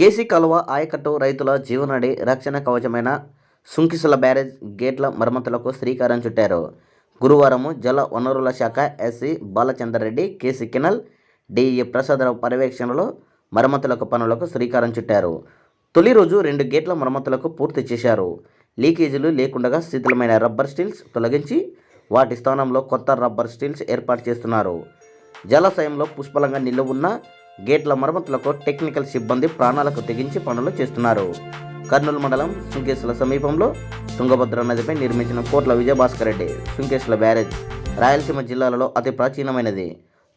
KC కాలువ ఆయకట్టు రైతుల జీవనాడి రక్షణ కవచమైన సుంకిసుల బ్యారేజ్ గేట్ల మరమ్మతులకు శ్రీకారం చుట్టారు. గురువారం జల వనరుల శాఖ SE Balachandra Reddy KC canal DE Prasada Rao పర్యవేక్షణలో మరమ్మతులకు పనులకు శ్రీకారం చుట్టారు. తొలి రోజు రెండు గేట్ల మరమ్మతులకు పూర్తి చేశారు. లీకేజీలు లేకుండా శిథిలమైన రబ్బర్ స్టీల్స్ తొలగించి వాటి స్థానంలో కొత్త రబ్బర్ స్టీల్స్ ఏర్పాటు చేస్తున్నారు. జలాశయంలో పుష్పలంగా నిల్వ ఉన్న గేట్ల మరమ్మతులకు టెక్నికల్ సిబ్బంది ప్రాణాలకు తెగించి పనులు చేస్తున్నారు. కర్నూలు మండలం సుంకేశ్వల సమీపంలో తుంగభద్ర నదిపై నిర్మించిన కోట్ల విజయభాస్కర్ రెడ్డి సుంకేశ్వల బ్యారేజ్ రాయలసీమ జిల్లాలలో అతి ప్రాచీనమైనది.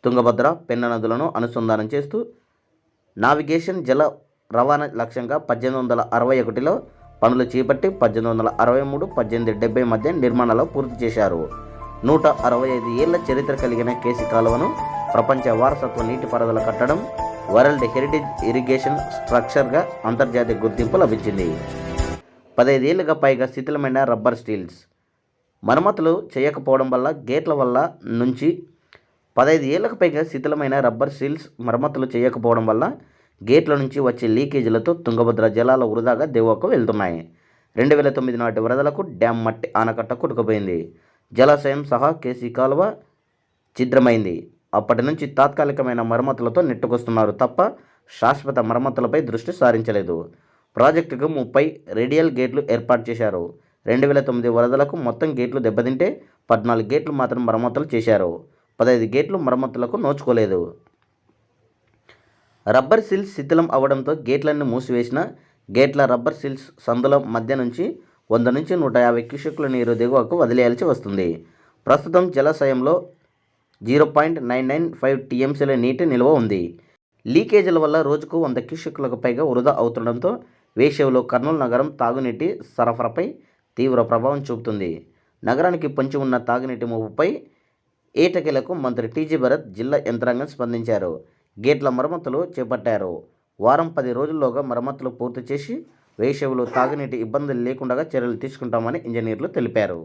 తుంగభద్ర పెన్న నదులను అనుసంధానం చేస్తూ నావిగేషన్ జల రవాణా లక్ష్యంగా పద్దెనిమిది వందల అరవై ఒకటిలో పనులు చేపట్టి పద్దెనిమిది వందల అరవై మూడు పద్దెనిమిది డెబ్బై మధ్య నిర్మాణాలు పూర్తి చేశారు. నూట అరవై ఐదు ఏళ్ళ చరిత్ర కలిగిన కేసీ కాలువను ప్రపంచ వారసత్వ నీటిపారుదల కట్టడం వరల్డ్ హెరిటేజ్ ఇరిగేషన్ స్ట్రక్చర్గా అంతర్జాతీయ గుర్తింపు లభించింది. పదైదేళ్ళుగా పైగా శిథిలమైన రబ్బర్ స్టీల్స్. మరమ్మతులు చేయకపోవడం వల్ల గేట్ల వల్ల నుంచి పదహైదు ఏళ్ళకు పైగా శిథిలమైన రబ్బర్ స్టీల్స్ మరమ్మతులు చేయకపోవడం వల్ల గేట్ల నుంచి వచ్చే లీకేజీలతో తుంగభద్ర జలాల వృధాగా దిగువకు వెళ్తున్నాయి. రెండు వేల తొమ్మిది నాటి వరదలకు డ్యామ్ మట్టి ఆనకట్ట కొట్టుకుపోయింది. జలాశయం సహా కేసీ కాలువ ఛిద్రమైంది. అప్పటి నుంచి తాత్కాలికమైన మరమ్మతులతో నెట్టుకొస్తున్నారు తప్ప శాశ్వత మరమ్మతులపై దృష్టి సారించలేదు. ప్రాజెక్టుకు ముప్పై రేడియల్ గేట్లు ఏర్పాటు చేశారు. రెండు వేల తొమ్మిది వరదలకు మొత్తం గేట్లు దెబ్బతింటే పద్నాలుగు గేట్లు మాత్రం మరమ్మతులు చేశారు. పదహైదు గేట్లు మరమ్మతులకు నోచుకోలేదు. రబ్బర్ సీల్స్ శిథిలం అవడంతో గేట్లన్నీ మూసివేసిన గేట్ల రబ్బర్ సీల్స్ సందుల మధ్య నుంచి వంద నుంచి నూట యాభై క్యూసెక్ల నీరు దిగువకు వదిలేయాల్సి వస్తుంది. ప్రస్తుతం జలాశయంలో zero point nine nine five టీఎంసీల నీటి నిల్వ ఉంది. లీకేజీల వల్ల రోజుకు వంద క్యూసెక్లకు పైగా వృధా అవుతుండడంతో వేసవిలో కర్నూలు నగరం తాగునీటి సరఫరాపై తీవ్ర ప్రభావం చూపుతుంది. నగరానికి పొంచి ఉన్న తాగునీటి ముప్పుపై ఏటకెలకు మంత్రి టీజీ భరత్ జిల్లా యంత్రాంగం స్పందించారు. గేట్ల మరమ్మతులు చేపట్టారు. వారం పది రోజుల్లోగా మరమ్మతులు పూర్తి చేసి వేసవిలో తాగునీటి ఇబ్బందులు లేకుండా చర్యలు తీసుకుంటామని ఇంజనీర్లు తెలిపారు.